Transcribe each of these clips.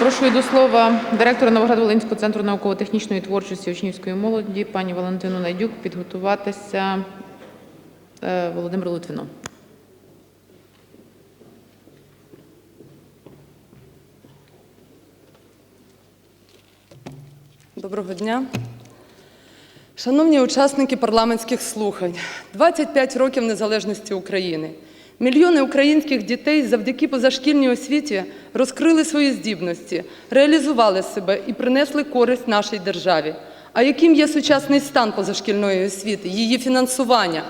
Запрошую до слова директора Новоград-Волинського центру науково-технічної творчості учнівської молоді пані Валентину Найдюк підготуватися е, Володимиру Литвину. Доброго дня. Шановні учасники парламентських слухань, 25 років незалежності України. Мільйони українських дітей завдяки позашкільній освіті розкрили свої здібності, реалізували себе і принесли користь нашій державі. А яким є сучасний стан позашкільної освіти, її фінансування?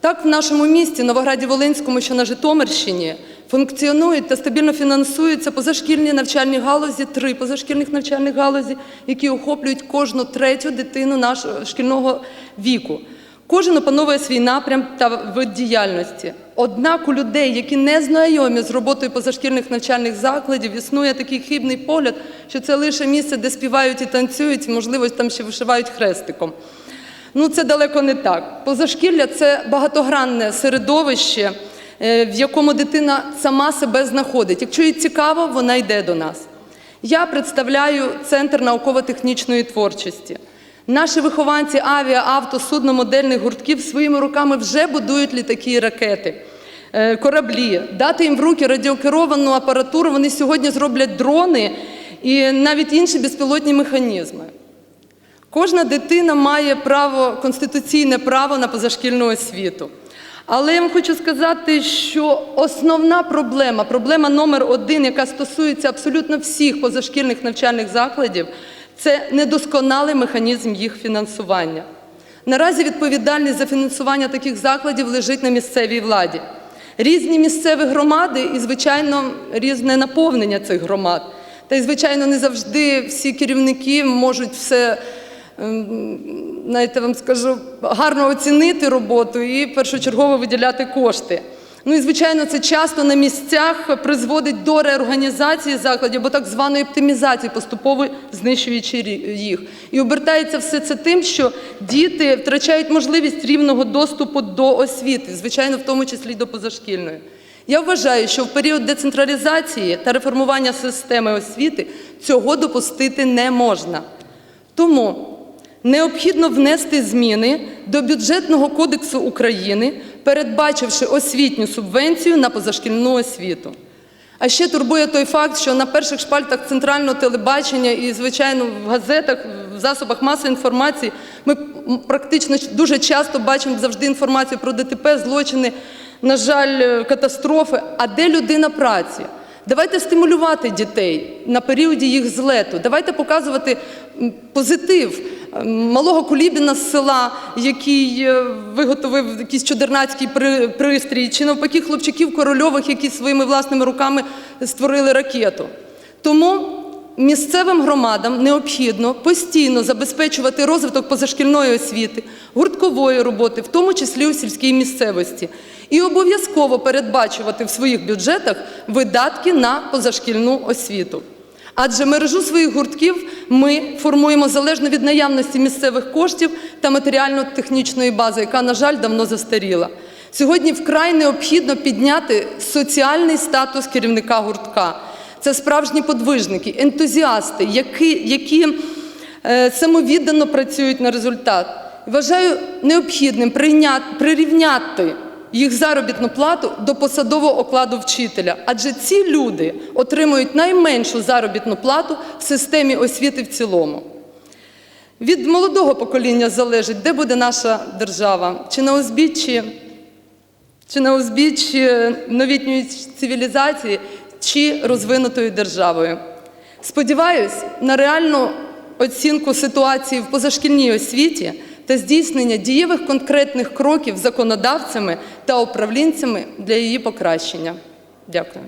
Так, в нашому місті, Новограді-Волинському, що на Житомирщині, функціонують та стабільно фінансуються позашкільні навчальні галузі, три позашкільних навчальних галузі, які охоплюють кожну третю дитину нашого шкільного віку. Кожен опановує свій напрям та вид діяльності. Однак у людей, які не знайомі з роботою позашкільних навчальних закладів, існує такий хибний погляд, що це лише місце, де співають і танцюють, можливо, там ще вишивають хрестиком. Ну, це далеко не так. Позашкілля це багатогранне середовище, е, в якому дитина сама себе знаходить. Якщо їй цікаво, вона йде до нас. Я представляю Центр науково-технічної творчості. Наші вихованці авіа, авто, судномодельних гуртків своїми руками вже будують літаки і ракети, е, кораблі. Дати їм в руки радіокеровану апаратуру, вони сьогодні зроблять дрони і навіть інші безпілотні механізми. Кожна дитина має право, конституційне право на позашкільну освіту. Але я вам хочу сказати, що основна проблема, проблема номер один, яка стосується абсолютно всіх позашкільних навчальних закладів, це недосконалий механізм їх фінансування. Наразі відповідальність за фінансування таких закладів лежить на місцевій владі. Різні місцеві громади і, звичайно, різне наповнення цих громад. Та й, звичайно, не завжди всі керівники можуть все ем, знаєте, вам скажу, гарно оцінити роботу і першочергово виділяти кошти. Ну і звичайно, це часто на місцях призводить до реорганізації закладів або так званої оптимізації, поступово знищуючи їх. І обертається все це тим, що діти втрачають можливість рівного доступу до освіти, звичайно, в тому числі й до позашкільної. Я вважаю, що в період децентралізації та реформування системи освіти цього допустити не можна. Тому необхідно внести зміни до бюджетного кодексу України, передбачивши освітню субвенцію на позашкільну освіту. А ще турбує той факт, що на перших шпальтах центрального телебачення і, звичайно, в газетах, в засобах масової інформації ми практично дуже часто бачимо завжди інформацію про ДТП, злочини, на жаль, е, катастрофи. А де людина праці? Давайте стимулювати дітей на періоді їх злету. Давайте показувати позитив малого Кулібіна з села, який е, виготовив якийсь чудернацький пристрій, чи навпаки хлопчиків корольових, які своїми власними руками створили ракету. Тому місцевим громадам необхідно постійно забезпечувати розвиток позашкільної освіти, гурткової роботи, в тому числі у сільській місцевості, і обов'язково передбачувати в своїх бюджетах видатки на позашкільну освіту. Адже мережу своїх гуртків ми формуємо залежно від наявності місцевих коштів та матеріально-технічної бази, яка, на жаль, давно застаріла. Сьогодні вкрай необхідно підняти соціальний статус керівника гуртка. Це справжні подвижники, ентузіасти, які, які е, самовіддано працюють на результат. Вважаю необхідним прийняти, прирівняти їх заробітну плату до посадового окладу вчителя, адже ці люди отримують найменшу заробітну плату в системі освіти в цілому. Від молодого покоління залежить, де буде наша держава, чи на узбіччі, чи на узбіччі новітньої цивілізації, чи розвинутою державою. Сподіваюсь на реальну оцінку ситуації в позашкільній освіті та здійснення дієвих конкретних кроків законодавцями та управлінцями для її покращення. Дякую.